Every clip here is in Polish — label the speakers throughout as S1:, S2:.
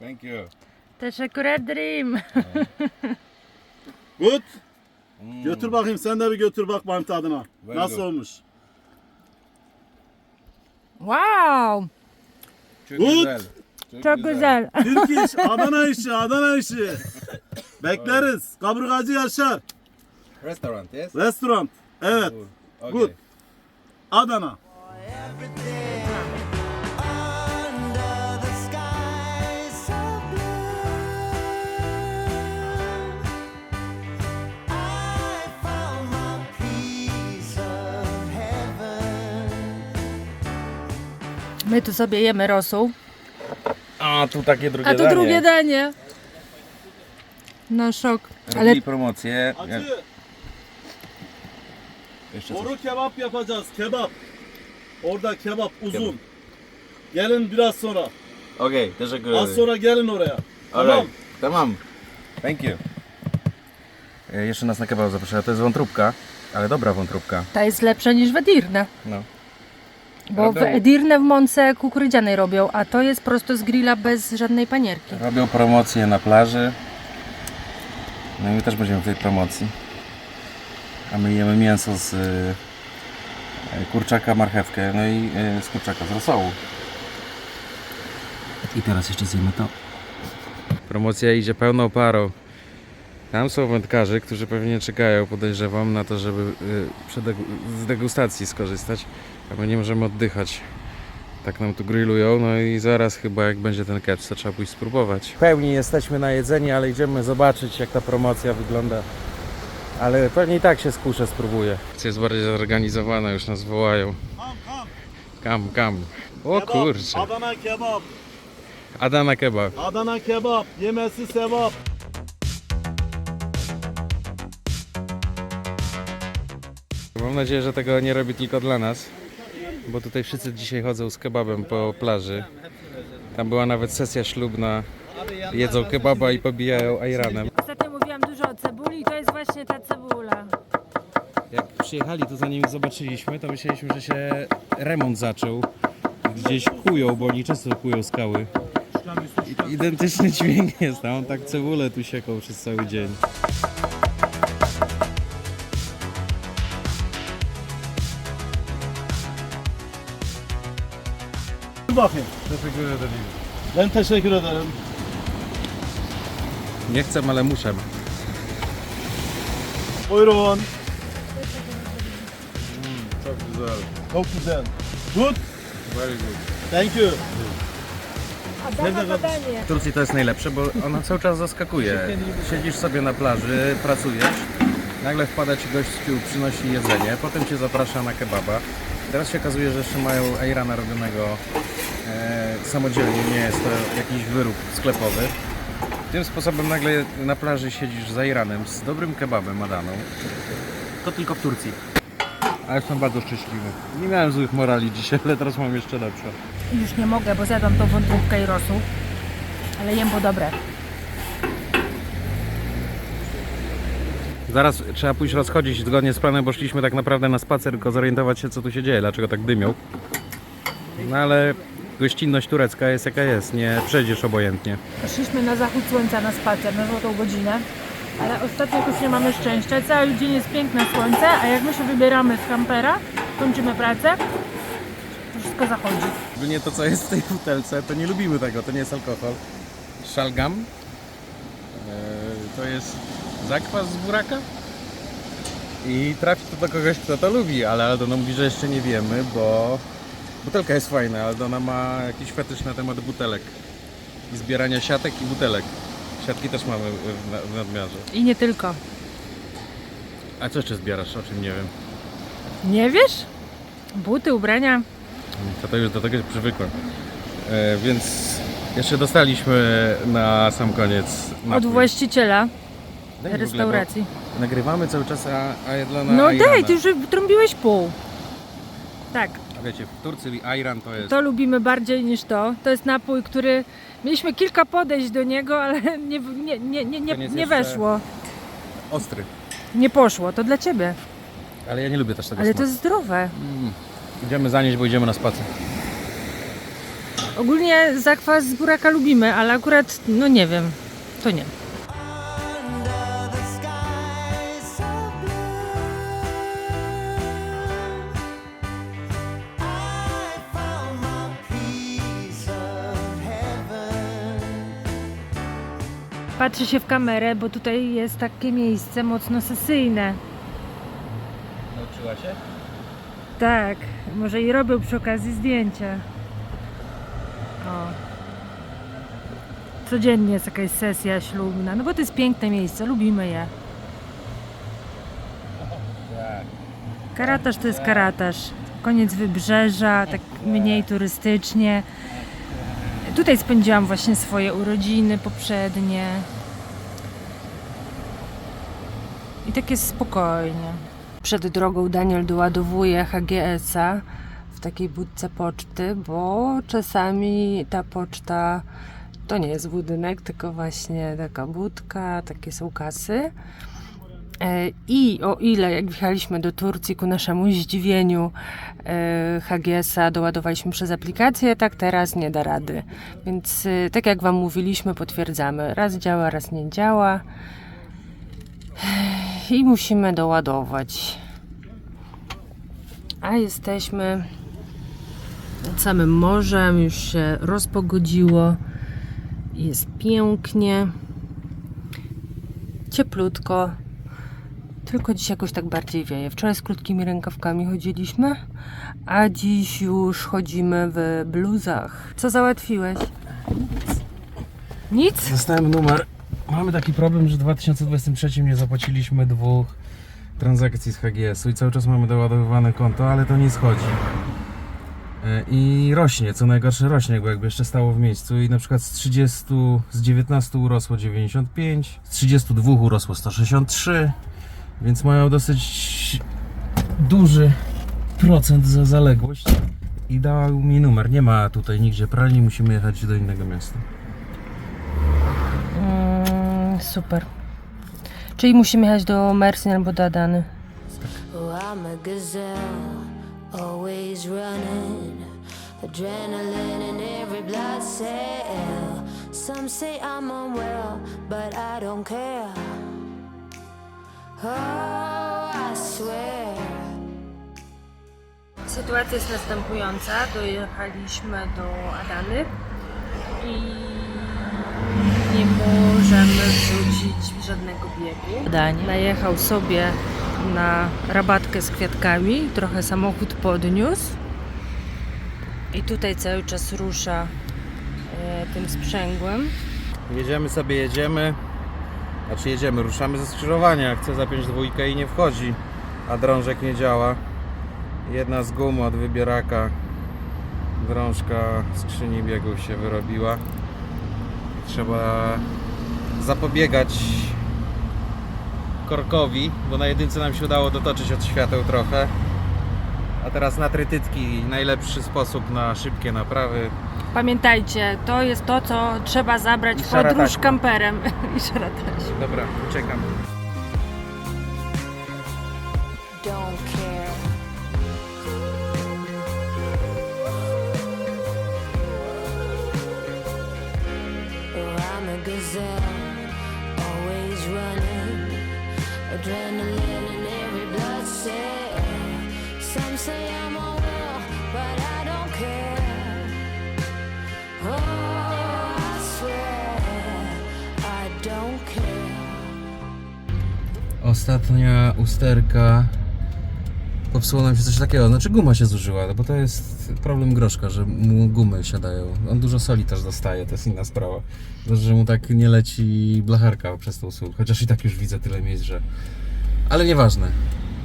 S1: Thank you.
S2: Teşekkür ederim.
S3: Good.
S1: Mm,
S3: Götür bakayım sen de bir götür bak benim tadına.
S1: Very
S3: Nasıl
S1: good.
S3: olmuş?
S2: Wow.
S1: Çok
S3: Good.
S1: güzel.
S2: Çok güzel.
S3: Türk iş, Adana işi, Adana işi. Bekleriz. Kaburgacı Yaşar.
S1: Restaurant, yes?
S3: Restoran. Evet.
S1: Okay.
S3: Good. Adana.
S4: My
S2: tu sobie jemy rosół.
S1: A, tu takie drugie
S2: A tu drugie danie. Na szok. Ale
S1: Robili promocję. Ja-
S3: Acı.
S1: Jeszcze coś.
S3: Boru kebap yapacağız. Kebap. Orada kebap uzun. Gelin biraz sonra.
S1: Okej, teşekkür
S3: Az
S1: ederim.
S3: sonra gelin oraya. Tamam.
S1: Alright, Tamam. Thank you. E, Jeszcze nas na kebab zapraszała. To jest wątróbka, ale dobra wątróbka.
S2: ta jest lepsza niż w Edirne.
S1: No.
S2: Bo w
S1: Robią-
S2: Edirne w mące kukurydzianej robią, a to jest prosto z grilla bez żadnej panierki.
S1: Robią promocję na plaży. No i my też będziemy w tej promocji. A my jemy mięso z y, kurczaka, marchewkę, no i y, z kurczaka, z rosołu. I teraz jeszcze zjemy to. Promocja idzie pełną parą. Tam są wędkarze, którzy pewnie czekają, podejrzewam, na to, żeby y, przy degu- z degustacji skorzystać, a my nie możemy oddychać. Tak nam tu grillują, no i zaraz chyba jak będzie ten catch, to trzeba pójść spróbować. W pełni jesteśmy na jedzenie, ale idziemy zobaczyć jak ta promocja wygląda. Ale pewnie i tak się skuszę, spróbuję. Akcja jest bardziej zorganizowana, już nas wołają.
S3: Kam kam.
S1: O kurczę.
S3: Adana kebap.
S1: Adana kebab.
S3: Adana kebap. Yemesi sevap.
S1: Mam nadzieję, że tego nie robi tylko dla nas, bo tutaj wszyscy dzisiaj chodzą z kebabem po plaży. Tam była nawet sesja ślubna. Jedzą kebaba i pobijają ajranem.
S2: Ostatnio mówiłam dużo o cebuli i to jest właśnie ta cebula.
S1: Jak przyjechali, to zanim zobaczyliśmy, to myśleliśmy, że się remont zaczął. Gdzieś kują, bo oni często kują skały. I- Identyczny dźwięk jest, a on tak cebulę tu siekał przez cały dzień. Teşekkür ederim.
S3: Ben teşekkür ederim.
S1: Nie chcę, ale muszę.
S3: Buyurun.
S1: Çok güzel.
S3: Çok güzel. Good.
S1: Very good.
S3: Thank you.
S2: Adana badanie.
S1: W Turcji to jest najlepsze, bo ona cały czas zaskakuje. Siedzisz sobie na plaży, pracujesz, nagle wpada ci gościu, przynosi jedzenie, potem cię zaprasza na kebaba. Teraz się okazuje, że jeszcze mają ajrana robionego e, samodzielnie, nie jest to jakiś wyrób sklepowy. Tym sposobem nagle na plaży siedzisz z ajranem, z dobrym kebabem Adaną. To tylko w Turcji. A jestem bardzo szczęśliwy. Nie miałem złych morali dzisiaj, ale teraz mam jeszcze lepsze.
S2: Już nie mogę, bo zjadłam tą wątróbkę i rosół. Ale jem, bo dobre.
S1: Zaraz trzeba pójść rozchodzić zgodnie z planem, bo szliśmy tak naprawdę na spacer, tylko zorientować się co tu się dzieje, dlaczego tak dymią. No ale gościnność turecka jest jaka jest, nie przejdziesz obojętnie.
S2: Poszliśmy na zachód słońca na spacer na złotą godzinę, ale ostatnio już nie mamy szczęścia. Cały dzień jest piękne słońce, a jak my się wybieramy z kampera, kończymy pracę, to wszystko zachodzi.
S1: Szczególnie to co jest w tej butelce, to nie lubimy tego, to nie jest alkohol. Szalgam. Eee, to jest zakwas z buraka. I trafi to do kogoś, kto to lubi, ale Aldona mówi, że jeszcze nie wiemy, bo butelka jest fajna. Aldona ma jakiś fetysz na temat butelek. I zbierania siatek i butelek. Siatki też mamy w, na, w nadmiarze.
S2: I nie tylko.
S1: A co jeszcze zbierasz, o czym nie wiem?
S2: Nie wiesz? Buty, ubrania.
S1: To, to już do tego przywykłem. E, więc jeszcze dostaliśmy na sam koniec
S2: Od
S1: napój.
S2: właściciela
S1: Daj w ogóle,
S2: restauracji.
S1: Nagrywamy cały czas, a, a Jedlana
S2: No
S1: Ajrana.
S2: daj, ty już trąbiłeś pół. Tak,
S1: A Wiecie, w Turcji Ayran to jest...
S2: to lubimy bardziej niż to. To jest napój, który... Mieliśmy kilka podejść do niego, ale nie, nie, nie, nie, nie,
S1: Koniec
S2: nie
S1: jeszcze-
S2: weszło.
S1: ostry.
S2: Nie poszło, to dla ciebie.
S1: Ale ja nie lubię też tego
S2: Ale to
S1: smaku.
S2: jest zdrowe.
S1: Idziemy zanieść, bo idziemy na spacer.
S2: Ogólnie zakwas z buraka lubimy, ale akurat, no nie wiem, to nie. Patrzy się w kamerę, bo tutaj jest takie miejsce mocno sesyjne.
S1: Nauczyła się?
S2: Tak, może i robił przy okazji zdjęcia. O. Codziennie jest jakaś sesja ślubna, no bo to jest piękne miejsce, lubimy je.
S1: Tak.
S2: Karatasz to jest karatasz. Koniec wybrzeża, tak mniej turystycznie. Tutaj spędziłam właśnie swoje urodziny poprzednie. I tak jest spokojnie. Przed drogą Daniel doładowuje HGS-a w takiej budce poczty, bo czasami ta poczta to nie jest budynek, tylko właśnie taka budka, takie są kasy. E, I o ile jak wjechaliśmy do Turcji ku naszemu zdziwieniu e, HGS-a doładowaliśmy przez aplikację, tak teraz nie da rady. Więc e, tak jak Wam mówiliśmy, potwierdzamy. Raz działa, raz nie działa. I musimy doładować. A jesteśmy nad samym morzem, już się rozpogodziło. Jest pięknie. Cieplutko. Tylko dziś jakoś tak bardziej wieje. Wczoraj z krótkimi rękawkami chodziliśmy, a dziś już chodzimy w bluzach. Co załatwiłeś? Nic?
S1: Dostałem numer. Mamy taki problem, że w 2023 nie zapłaciliśmy dwóch transakcji z HGS-u i cały czas mamy doładowywane konto, ale to nie schodzi. E, I rośnie, co najgorsze rośnie, bo jakby jeszcze stało w miejscu i na przykład z 30, z 19 urosło 95, z 32 urosło 163, więc mają dosyć duży procent za zaległość i dał mi numer. Nie ma tutaj nigdzie pralni, musimy jechać do innego miasta.
S2: Mm, super. Czyli musimy jechać do Mersin albo do Adany.
S5: Oh, blood cell. Some say I'm unwell, but I don't care. Oh.
S2: Sytuacja jest następująca. Dojechaliśmy do Adany i nie możemy wrzucić żadnego biegu. Danie. Najechał sobie na rabatkę z kwiatkami, trochę samochód podniósł i tutaj cały czas rusza e, tym sprzęgłem.
S1: Jedziemy sobie, jedziemy. Znaczy jedziemy, ruszamy ze skrzyżowania. Chcę zapiąć dwójkę i nie wchodzi, a drążek nie działa. Jedna z gum od wybieraka, drążka skrzyni biegów się wyrobiła. Trzeba zapobiegać korkowi, bo na jedynce nam się udało dotoczyć od świateł trochę. A teraz na trytytki najlepszy sposób na szybkie naprawy.
S2: Pamiętajcie, to jest to, co trzeba zabrać
S1: I
S2: w podróż kamperem. I szarataś.
S1: Dobra, czekam.
S5: Don't care. Oh, I'm a gazelle, always running. Adrenaline in every blood cell. Some say I'm
S1: Ostatnia usterka popsuło nam się coś takiego, znaczy guma się zużyła, no bo to jest problem groszka, że mu gumy siadają. On dużo soli też dostaje, to jest inna sprawa. Dobrze, że mu tak nie leci blacharka przez tą sól, chociaż i tak już widzę tyle miejsc, że... Ale nieważne.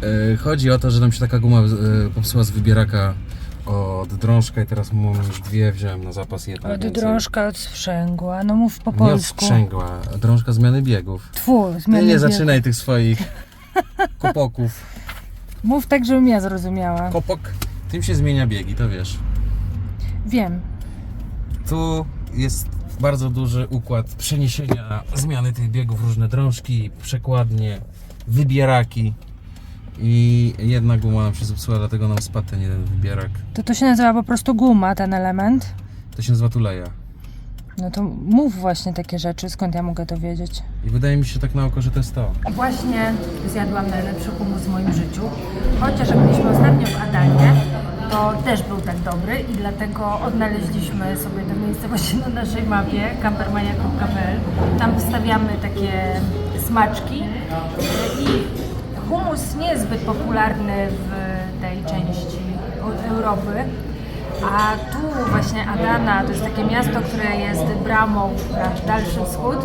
S1: Yy, Chodzi o to, że nam się taka guma yy, popsuła z wybieraka od drążka i teraz mam już dwie, wziąłem na zapas jedną
S2: Od
S1: więcej.
S2: drążka od sprzęgła. No mów po
S1: Nie od
S2: polsku.
S1: sprzęgła, drążka zmiany biegów.
S2: Tfu,
S1: Nie,
S2: zmiany
S1: nie
S2: biegu.
S1: zaczynaj tych swoich kopoków.
S2: Mów tak, żebym ja zrozumiała.
S1: Kopok, tym się zmienia biegi, to wiesz.
S2: Wiem.
S1: Tu jest bardzo duży układ przeniesienia zmiany tych biegów, różne drążki, przekładnie, wybieraki. I jedna guma nam się zepsuła, dlatego nam spadł ten jeden wybierak.
S2: To to się nazywa po prostu guma, ten element.
S1: To się nazywa tuleja.
S2: No to mów właśnie takie rzeczy, skąd ja mogę to wiedzieć?
S1: I wydaje mi się tak na oko, że to jest to.
S2: Właśnie zjadłam najlepszy humus w moim życiu. Chociaż jak byliśmy ostatnio w Adanie, to też był tak dobry i dlatego odnaleźliśmy sobie to miejsce właśnie na naszej mapie campermania.pl. Tam wstawiamy takie smaczki i humus nie jest zbyt popularny w tej części Europy. A tu właśnie Adana to jest takie miasto, które jest bramą na dalszy wschód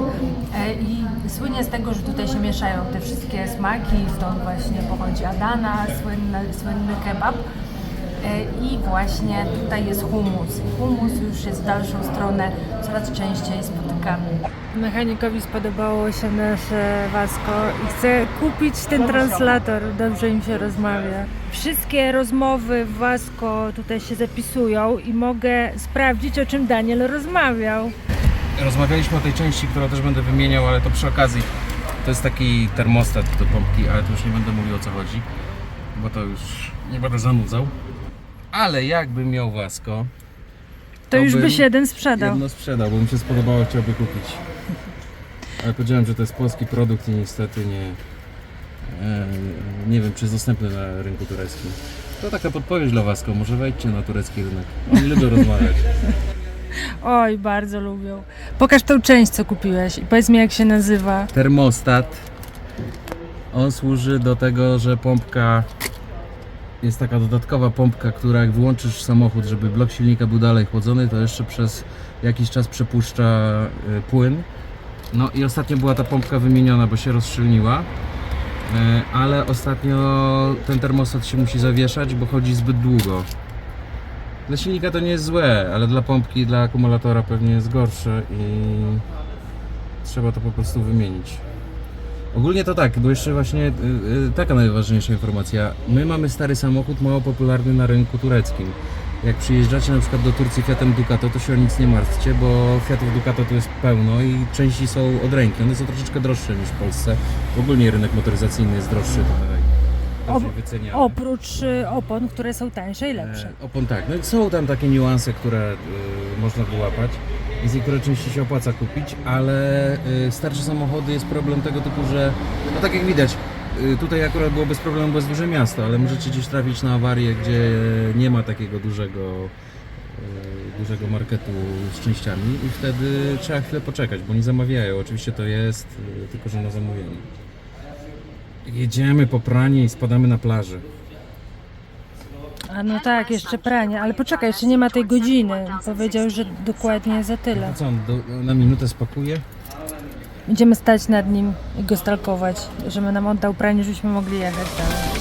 S2: e, i słynie z tego, że tutaj się mieszają te wszystkie smaki, stąd właśnie pochodzi Adana, słynny, słynny kebab. E, I właśnie tutaj jest humus. Humus już jest w dalszą stronę coraz częściej spotykany. Mechanikowi spodobało się nasze Wasko i chce kupić ten translator. Dobrze im się rozmawia. Wszystkie rozmowy w Wasko tutaj się zapisują i mogę sprawdzić, o czym Daniel rozmawiał.
S1: Rozmawialiśmy o tej części, którą też będę wymieniał, ale to przy okazji. To jest taki termostat do pompki, ale to już nie będę mówił o co chodzi, bo to już nie będę zanudzał. Ale jakbym miał Wasko, To
S2: już
S1: bym
S2: byś jeden sprzedał.
S1: jedno sprzedał, bo mi się spodobało, chciałby kupić. Ale powiedziałem, że to jest polski produkt i niestety nie, e, nie wiem, czy jest dostępny na rynku tureckim. To taka podpowiedź dla Wasko, może wejdźcie na turecki rynek. Oni lubią rozmawiać.
S2: Oj, bardzo lubią. Pokaż tą część, co kupiłeś i powiedz mi, jak się nazywa.
S1: termostat. On służy do tego, że pompka jest taka dodatkowa pompka, która jak wyłączysz samochód, żeby blok silnika był dalej chłodzony, to jeszcze przez jakiś czas przepuszcza y, płyn. No i ostatnio była ta pompka wymieniona, bo się rozszczelniła. Y, Ale ostatnio ten termostat się musi zawieszać, bo chodzi zbyt długo. Dla silnika to nie jest złe, ale dla pompki, dla akumulatora pewnie jest gorsze i trzeba to po prostu wymienić. Ogólnie to tak, bo jeszcze właśnie y, y, taka najważniejsza informacja. My mamy stary samochód, mało popularny na rynku tureckim. Jak przyjeżdżacie na przykład do Turcji Fiatem Ducato, to się o nic nie martwcie, bo Fiatów Ducato tu jest pełno i części są od ręki. One są troszeczkę droższe niż w Polsce. Ogólnie rynek motoryzacyjny jest droższy tutaj. Bardziej wyceniany.
S2: Oprócz y, opon, które są tańsze i lepsze.
S1: E, Opon tak, no i są tam takie niuanse, które y, można wyłapać. Jest niektóre części się opłaca kupić, ale y, starsze samochody jest problem tego typu, że no tak jak widać, y, tutaj akurat było bez problemu, bez duże miasto, ale możecie gdzieś trafić na awarię, gdzie nie ma takiego dużego y, dużego marketu z częściami i wtedy trzeba chwilę poczekać, bo nie zamawiają. Oczywiście to jest, y, tylko że na zamówienie. Jedziemy po pranie i spadamy na plaży.
S2: A no tak, jeszcze pranie, ale poczekaj, jeszcze nie ma tej godziny. Powiedział, że dokładnie za tyle.
S1: A co, on do, na minutę spakuje?
S2: Będziemy stać nad nim i go stalkować, żeby nam oddał pranie, żebyśmy mogli jechać dalej.